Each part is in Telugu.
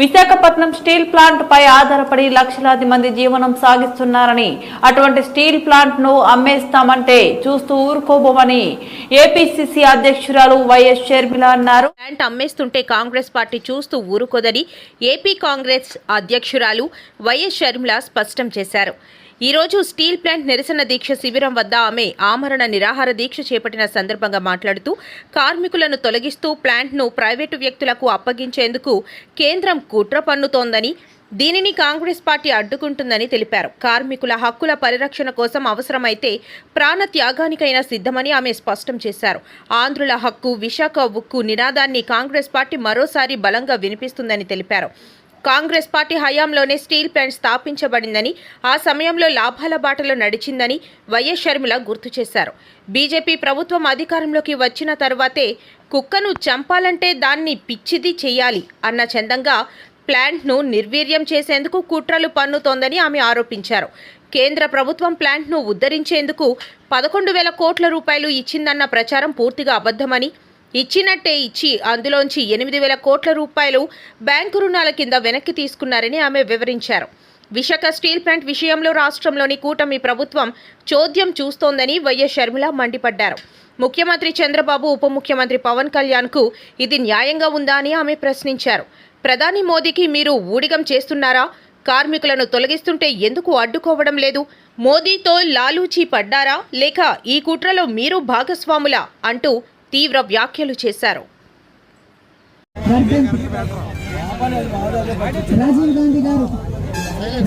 విశాఖపట్నం స్టీల్ ప్లాంట్ పై ఆధారపడి లక్షలాది మంది జీవనం సాగిస్తున్నారని అటువంటి స్టీల్ ప్లాంట్ను అమ్మేస్తామంటే చూస్తూ ఊరుకోబోమని ఏపీసీసీ అధ్యక్షురాలు వైఎస్ షర్మిల అన్నారు. ప్లాంట్ అమ్మేస్తుంటే కాంగ్రెస్ పార్టీ చూస్తూ ఊరుకోదని ఏపీ కాంగ్రెస్ అధ్యక్షురాలు వైఎస్ షర్మిల స్పష్టం చేశారు. ఈరోజు స్టీల్ ప్లాంట్ నిరసన దీక్ష శిబిరం వద్ద ఆమె ఆమరణ నిరాహార దీక్ష చేపట్టిన సందర్భంగా మాట్లాడుతూ కార్మికులను తొలగిస్తూ ప్లాంట్ను ప్రైవేటు వ్యక్తులకు అప్పగించేందుకు కేంద్రం కుట్ర పన్నుతోందని దీనిని కాంగ్రెస్ పార్టీ అడ్డుకుంటుందని తెలిపారు. కార్మికుల హక్కుల పరిరక్షణ కోసం అవసరమైతే ప్రాణ త్యాగానికైనా సిద్ధమని ఆమె స్పష్టం చేశారు. ఆంధ్రుల హక్కు విశాఖ ఉక్కు నినాదాన్ని కాంగ్రెస్ పార్టీ మరోసారి బలంగా వినిపిస్తుందని తెలిపారు. కాంగ్రెస్ పార్టీ హయాంలోనే స్టీల్ ప్లాంట్ స్థాపించబడిందని ఆ సమయంలో లాభాల బాటలో నడిచిందని వైఎస్ షర్మిల గుర్తు చేశారు. బీజేపీ ప్రభుత్వం అధికారంలోకి వచ్చిన తర్వాతే కుక్కను చంపాలంటే దాన్ని పిచ్చిది చేయాలి అన్న చందంగా ప్లాంట్ను నిర్వీర్యం చేసేందుకు కుట్రలు పన్నుతోందని ఆమె ఆరోపించారు. కేంద్ర ప్రభుత్వం ప్లాంట్ను ఉద్ధరించేందుకు పదకొండు వేల కోట్ల రూపాయలు ఇచ్చిందన్న ప్రచారం పూర్తిగా అబద్ధమని ఇచ్చినట్టే ఇచ్చి అందులోంచి ఎనిమిది వేల కోట్ల రూపాయలు బ్యాంకు రుణాల కింద వెనక్కి తీసుకున్నారని ఆమె వివరించారు. విశాఖ స్టీల్ ప్లాంట్ విషయంలో రాష్ట్రంలోని కూటమి ప్రభుత్వం చోద్యం చూస్తోందని వైఎస్ షర్మిల మండిపడ్డారు. ముఖ్యమంత్రి చంద్రబాబు ఉప ముఖ్యమంత్రి పవన్ కళ్యాణ్కు ఇది న్యాయంగా ఉందా అని ఆమె ప్రశ్నించారు. ప్రధాని మోదీకి మీరు ఊడిగం చేస్తున్నారా? కార్మికులను తొలగిస్తుంటే ఎందుకు అడ్డుకోవడం లేదు? మోదీతో లాలూచీ పడ్డారా? లేక ఈ కుట్రలో మీరు భాగస్వాములా? అంటూ తీవ్ర వ్యాఖ్యలు చేశారు. రాజీవ్ గాంధీ గారు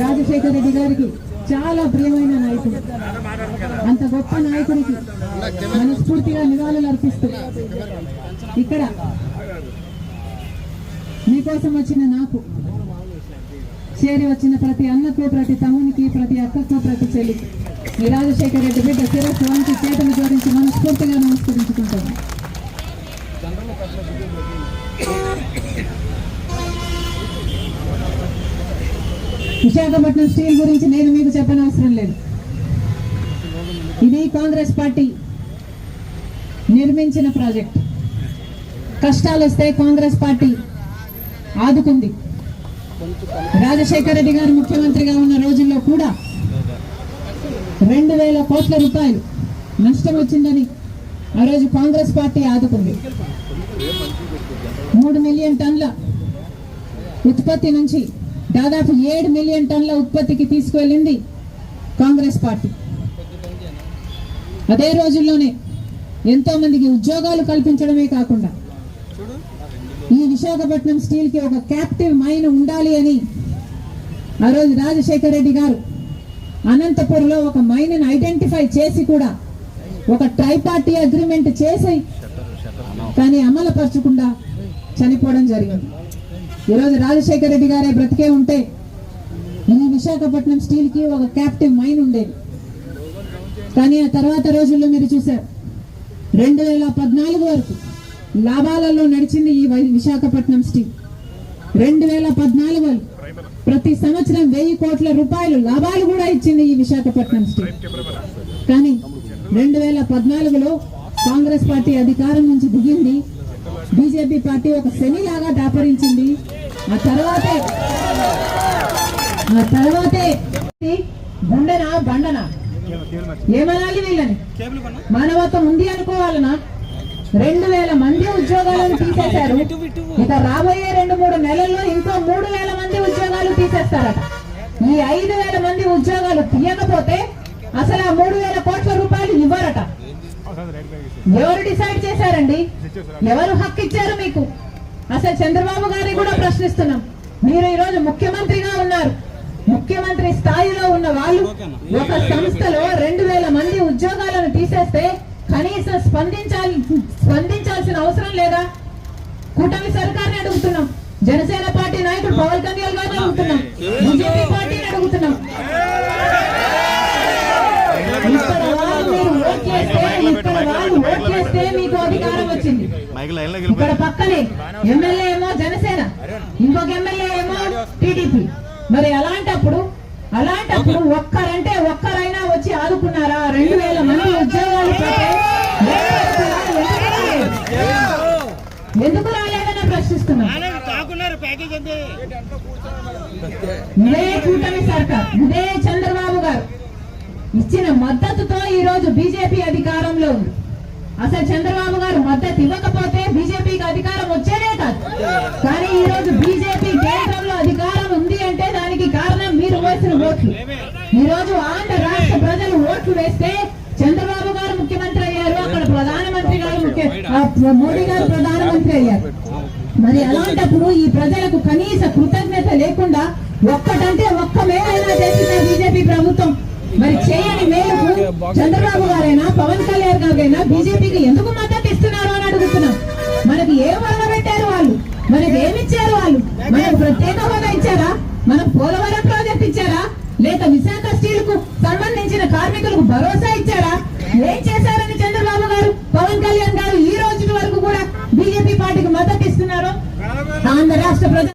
రాజశేఖర రెడ్డి గారికి చాలా ప్రియమైన నాయకుడు. అంత గొప్ప నాయకుడికి మనస్ఫూర్తిగా నివాళులు అర్పిస్తూ ఇక్కడ మీకోసం వచ్చిన నాకు చేరి వచ్చిన ప్రతి అన్నకు ప్రతి తమ్మునికి ప్రతి అక్కకు ప్రతి చెల్లికి ఈ రాజశేఖర రెడ్డి బిడ్డ శిరస్సు వంటి చేతులు జోడించి మనస్ఫూర్తిగా నమస్కరించుకుంటాను విశాఖపట్నం స్టీల్ గురించి నేను మీకు చెప్పనవసరం లేదు. ఇది కాంగ్రెస్ పార్టీ నిర్మించిన ప్రాజెక్ట్. కష్టాలు వస్తే కాంగ్రెస్ పార్టీ ఆదుకుంది. రాజశేఖర రెడ్డి గారు ముఖ్యమంత్రిగా ఉన్న రోజుల్లో కూడా రెండు వేల కోట్ల రూపాయలు నష్టం వచ్చిందని ఆ రోజు కాంగ్రెస్ పార్టీ ఆదుకుంది. మూడు మిలియన్ టన్ల ఉత్పత్తి నుంచి దాదాపు ఏడు మిలియన్ టన్ల ఉత్పత్తికి తీసుకువెళ్ళింది కాంగ్రెస్ పార్టీ. అదే రోజుల్లోనే ఎంతో మందికి ఉద్యోగాలు కల్పించడమే కాకుండా ఈ విశాఖపట్నం స్టీల్కి ఒక క్యాప్టివ్ మైన్ ఉండాలి అని ఆ రోజు రాజశేఖర రెడ్డి గారు అనంతపురంలో ఒక మైన్ ఐడెంటిఫై చేసి కూడా ఒక ట్రైపార్టీ అగ్రిమెంట్ చేసి కానీ అమలుపరచకుండా చనిపోవడం జరిగింది. ఈరోజు రాజశేఖర రెడ్డి గారే బ్రతికే ఉంటే ఈ విశాఖపట్నం స్టీల్కి ఒక క్యాప్టివ్ మైన్ ఉండేది. కానీ ఆ తర్వాత రోజుల్లో మీరు చూశారు రెండు వేల పద్నాలుగు వరకు లాభాలలో నడిచింది ఈ విశాఖపట్నం స్టీల్. రెండు వేల పద్నాలుగు వరకు ప్రతి సంవత్సరం వెయ్యి కోట్ల రూపాయలు లాభాలు కూడా ఇచ్చింది ఈ విశాఖపట్నం స్టేట్ కానీ రెండు వేల పద్నాలుగులో కాంగ్రెస్ పార్టీ అధికారం నుంచి దిగింది. బీజేపీ పార్టీ ఒక శనిలాగా దాపరించింది. ఆ తర్వాతే ఆ తర్వాతే బండనా బండనా? ఏమనాలి వీళ్ళని? మానవత్వం ఉంది అనుకోవాలనా? రెండు వేల మంది ఉద్యోగాలను తీసేశారు. ఇక రాబోయే రెండు మూడు నెలల్లో ఇంకో మూడు వేల మంది ఉద్యోగాలు తీసేస్తారట. ఈ ఐదు వేల మంది ఉద్యోగాలు తీయకపోతే అసలు ఆ మూడు వేల కోట్ల రూపాయలు ఇవ్వరట. ఎవరు డిసైడ్ చేశారండి? ఎవరు హక్కు ఇచ్చారు మీకు? అసలు చంద్రబాబు గారిని కూడా ప్రశ్నిస్తున్నాం. మీరు ఈ రోజు ముఖ్యమంత్రిగా ఉన్నారు. ముఖ్యమంత్రి స్థాయిలో ఉన్న వాళ్ళు ఒక సంస్థలో రెండు వేల మంది ఉద్యోగాలను తీసేస్తే కనీసం స్పందించాలి స్పందించాల్సిన అవసరం లేదా? కూటమి సర్కార్ని అడుగుతున్నాం. జనసేన పార్టీ నాయకుడు పవన్ కళ్యాణ్ గారిని అడుగుతున్నాం. బీజేపీ పార్టీని అడుగుతున్నాం. మీకు అధికారం వచ్చింది. ఇక్కడ పక్కనే ఎమ్మెల్యే ఏమో జనసేన ఇంకొక ఎమ్మెల్యే ఏమో టీడీపీ. మరి అలాంటప్పుడు అలాంటప్పుడు ఒక్కరంటే ఒక్కరైనా వచ్చి ఆదుకున్నారా? రెండు వేల మంది ఎందుకు రాలేదు? ఎందుకు రాలేదని ప్రశ్నిస్తున్నాం ఇదే కూటమి సర్కార్ ఇదే చంద్రబాబు గారు. ఇచ్చిన మద్దతుతో ఈ రోజు బీజేపీ అధికారంలో ఉంది. అసలు చంద్రబాబు గారు మద్దతు ఇవ్వకపోతే బీజేపీకి అధికారం వచ్చేదే కాదు. కానీ ఈ రోజు బీజేపీ మోడీ గారు ప్రధానమంత్రి అయ్యారు. మరి అలాంటప్పుడు ఈ ప్రజలకు కనీస కృతజ్ఞత లేకుండా ఒక్కటంటే ఒక్క మేలైనా చేసిన బీజేపీ ప్రభుత్వం? మరి చేయని మేలుకు చంద్రబాబు గారైనా పవన్ కళ్యాణ్ గారైనా బీజేపీకి ఎందుకు మద్దతు ఇస్తున్నారు అని అడుగుతున్నాం. మనకి ఏ వరద పెట్టారు వాళ్ళు? మనకి ఏమిచ్చారు వాళ్ళు? మనకు ప్రత్యేక హోదా ఇచ్చారా? మనం పోలవరం ప్రాజెక్ట్ ఇచ్చారా? లేక విశాఖ స్టీల్కు సంబంధించిన కార్మికులకు భరోసా ఇచ్చారా? ఏం చేశారని చంద్రబాబు గారు పవన్ కళ్యాణ్ గారు ఈ రోజు వరకు కూడా బీజేపీ పార్టీకి మద్దతు ఇస్తున్నారు. ఆంధ్ర రాష్ట్ర ప్రజలు